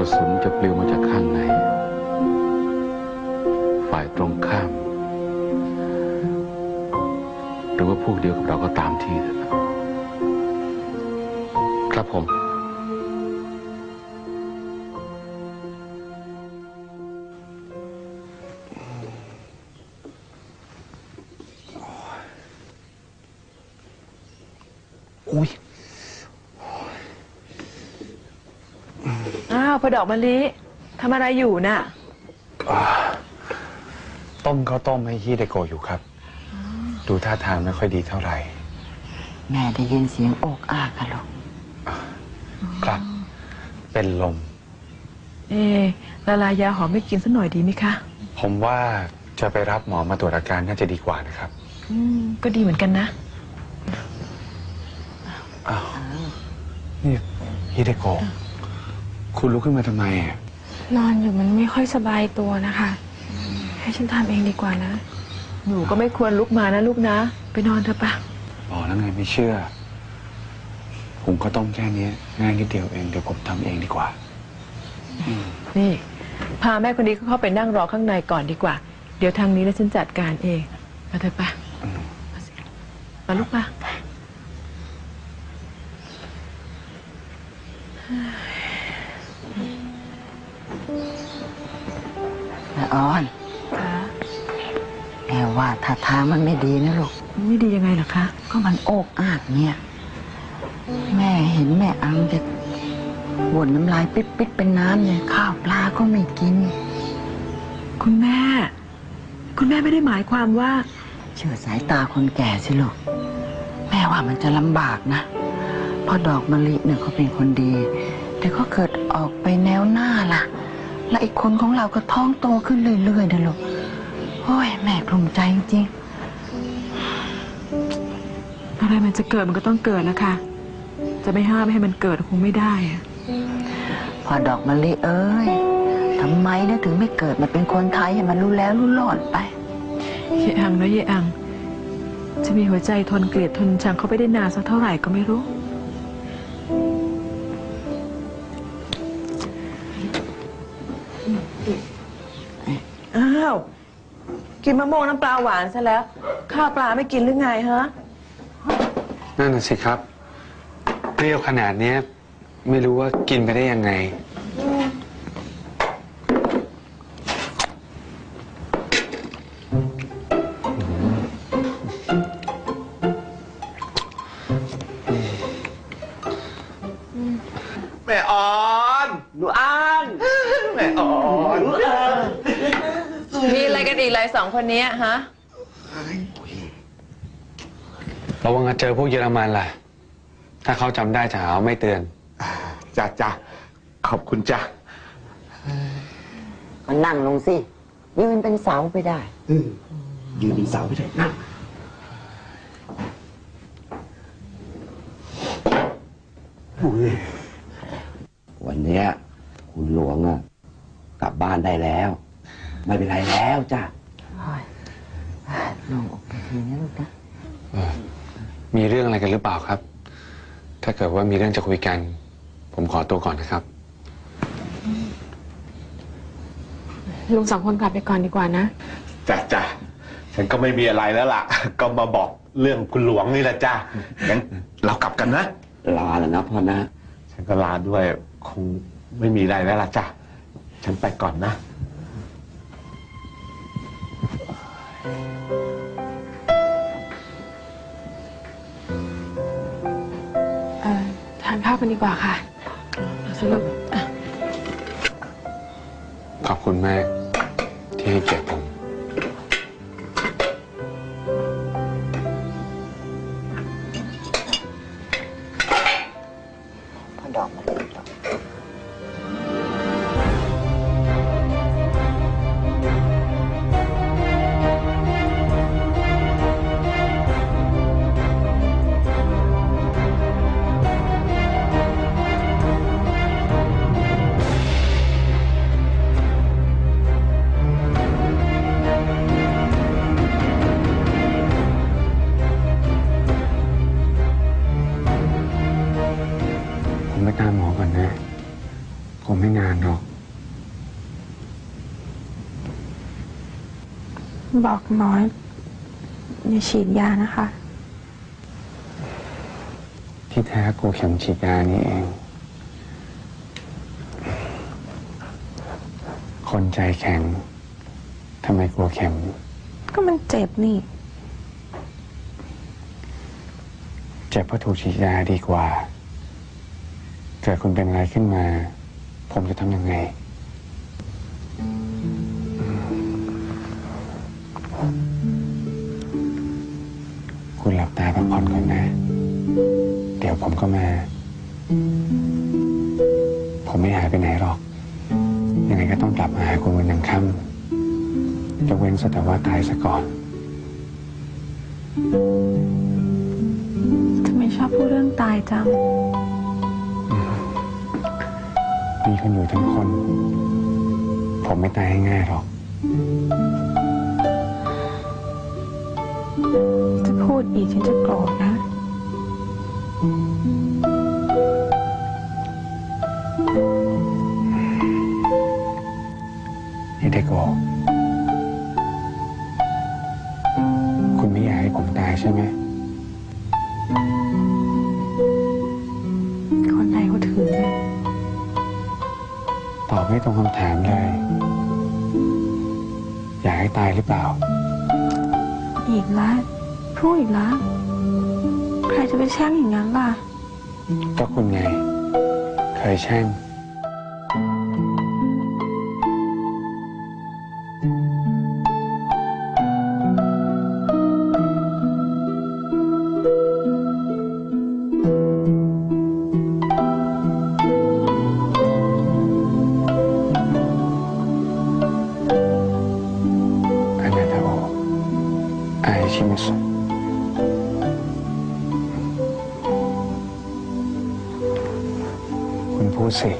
ระสุนจะปลิวมาจากข้างใน ฝ่ายตรงข้าม หรือว่าพวกเดียวกับเราก็ตามทีครับผมอุ้ย อ้าว พอดอกมะลิทำอะไรอยู่น่ะ ต้มข้าวต้มให้ฮิเดโกะอยู่ครับ ดูท่าทางไม่ค่อยดีเท่าไหร่ แม่ได้ยินเสียงโอกอากอะลูกครับ เป็นลม เอะละลายยาหอมไม่กินสักหน่อยดีไหมคะ ผมว่าจะไปรับหมอมาตรวจอาการน่าจะดีกว่านะครับ อืม ก็ดีเหมือนกันนะอ้าวนี่ฮิเดโกะ คุณลุกขึ้นมาทำไมอะนอนอยู่มันไม่ค่อยสบายตัวนะคะ ให้ฉันทำเองดีกว่านะ หนูก็ไม่ควรลุกมานะลูกนะ ไปนอนเถอะปะบอกแล้วไงไม่เชื่อ ผมก็ต้มแค่นี้ง่ายนิดเดียวเองเดี๋ยวผมทำเองดีกว่า นี่ พาแม่คนนี้เข้าไปนั่งรอข้างในก่อนดีกว่า เดี๋ยวทางนี้แล้วฉันจัดการเองมาเถอะปะมาสิมาลูกปะ มันไม่ดีนะลูกไม่ดียังไงเหรอคะ ก็มันโอกอากเนี่ย แม่เห็นแม่อังจะบ่นน้ำลายปิดปิดๆเป็นน้ำเนี่ยข้าวปลาก็ไม่กิน คุณแม่ คุณแม่ไม่ได้หมายความว่า เชื่อสายตาคนแก่สิลูกแม่ว่ามันจะลำบากนะเพราะดอกมะลิเนี่ยเขาเป็นคนดี แต่ก็เกิดออกไปแนวหน้าล่ะ และอีกคนของเราก็ท้องโตขึ้นเรื่อยๆนะลูกโอ้ยแม่กลุ้มใจจริง อะไรมันจะเกิดมันก็ต้องเกิดนะคะจะไม่ห้ามไม่ให้มันเกิดคงไม่ได้อะๆพอดอกมะลิเอ้ยทำไมเนี่ยถึงไม่เกิดมาเป็นคนไทยให้มันรู้แล้วรู้รอดไป เยอังนะเยอัง จะมีหัวใจทนเกลียดทนชังเขาไปได้นานสักเท่าไหร่ก็ไม่รู้ อ้าว กินมะม่วงน้ำปลาหวานซะแล้ว ข้าวปลาไม่กินหรือไงฮะ นั่นน่ะสิครับ เปรี้ยวขนาดเนี้ยไม่รู้ว่ากินไปได้ยังไง แม่ออนหนูอ้านแม่ออนมีอะไรกันอีกเลยสองคนนี้ฮะ ระวังจะเจอพวกเยอรมันล่ะ ถ้าเขาจำได้จะหาว่าไม่เตือน จ้าจ้าขอบคุณจ้าก็นั่งลงสิ ยืนเป็นเสาไปได้ ยืนเป็นเสาไม่ได้นะวันเนี้ยคุณหลวงอะกลับบ้านได้แล้ว ไม่เป็นไรแล้วจ้ะโอ้ยลงอกไปทีนะลูกนะ มีเรื่องอะไรกันหรือเปล่าครับ ถ้าเกิดว่ามีเรื่องจะคุยกัน ผมขอตัวก่อนนะครับ ลุงสองคนกลับไปก่อนดีกว่านะ จ้าจ้าฉันก็ไม่มีอะไรแล้วล่ะ ก็มาบอกเรื่องคุณหลวงนี่แหละจ้างั้นเรากลับกันนะ ลาแล้วนะพ่อนะ ฉันก็ลาด้วยคงไม่มีอะไรแล้วล่ะจ้าฉันไปก่อนนะเอานข้าวกันดีกว่าค่ะสรุปอะขอบคุณแม่ที่ให้เกียรติผม บอกหมออย่าฉีดยานะคะ ที่แท้กลัวเข็มฉีดยานี่เอง คนใจแข็งทำไมกลัวเข็ม ก็มันเจ็บนี่ เจ็บเพราะถูกฉีดยาดีกว่า เกิดคุณเป็นอะไรขึ้นมา ผมจะทำยังไง ตาพักผ่อนก่อนนะ เดี๋ยวผมก็มา ผมไม่หายไปไหนหรอก ยังไงก็ต้องกลับมาหาคุณวันยังค่ำจะเว้นสัแต่ว่าตายซะก่อนทำไมชอบพูดเรื่องตายจังมีคนอยู่ทั้งคน ผมไม่ตายง่ายๆหรอกจะพู ดอีกฉันจะโกรธนะฮิเดโกะคุณไม่อยากให้ผมตายใช่ไหม คนไหนเขาถือนะตอบไม่ตรงคำถามเลย อยากให้ตายหรือเปล่า อีกแล้ว พูดอีกแล้ว ใครจะไปแช่งอย่างนั้นล่ะ ก็คุณไง เคยแช่ง พูดสิ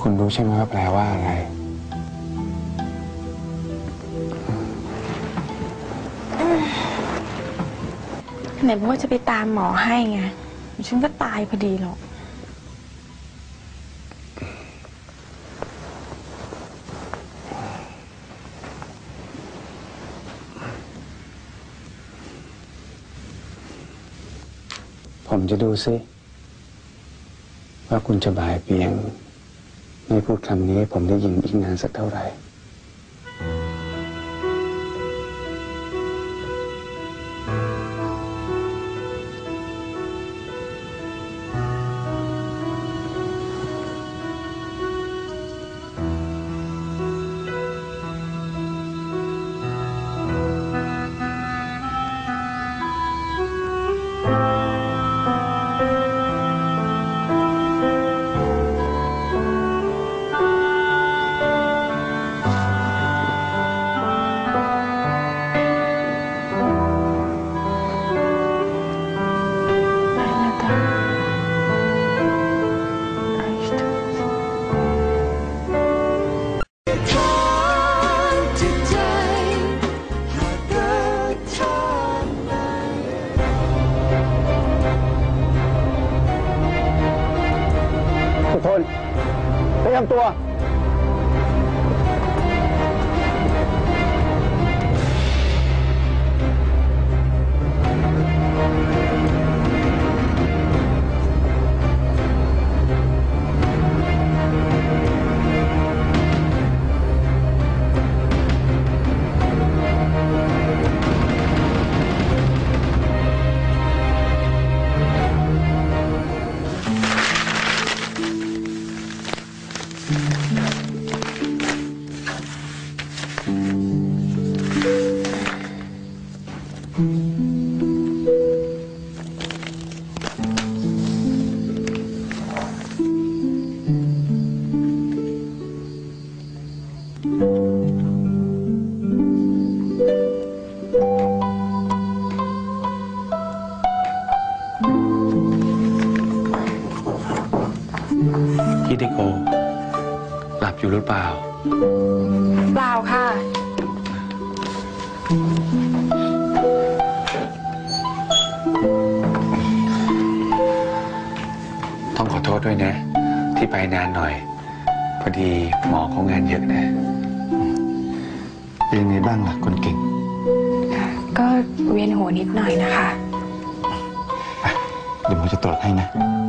คุณรู้ใช่ไหมว่าแปลว่าอะไร ไหนบอกว่าจะไปตามหมอให้ไง ฉันก็ตายพอดีหรอก ผมจะดูซิ ว่าคุณจะบ่ายเปียง ไม่พูดคำนี้ให้ผมได้ยินอีกนานสักเท่าไหร่ หลับอยู่หรือเปล่า เปล่าค่ะ ต้องขอโทษด้วยนะ ที่ไปนานหน่อย พอดีหมอเขางานเยอะนะ เป็นยังไงบ้างล่ะคนเก่ง ก็เวียนหัวนิดหน่อยนะคะ เดี๋ยวหมอจะตรวจให้นะค่ะ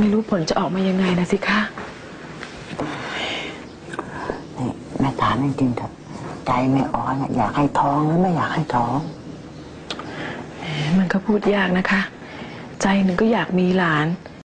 ไม่รู้ผลจะออกมายังไงนะสิคะนี่แม่ถามจริงๆเถอะใจแม่อ้อนอะอยากให้ท้องหรือไม่อยากให้ท้อง มันก็พูดยากนะคะ ใจหนึ่งก็อยากมีหลานแ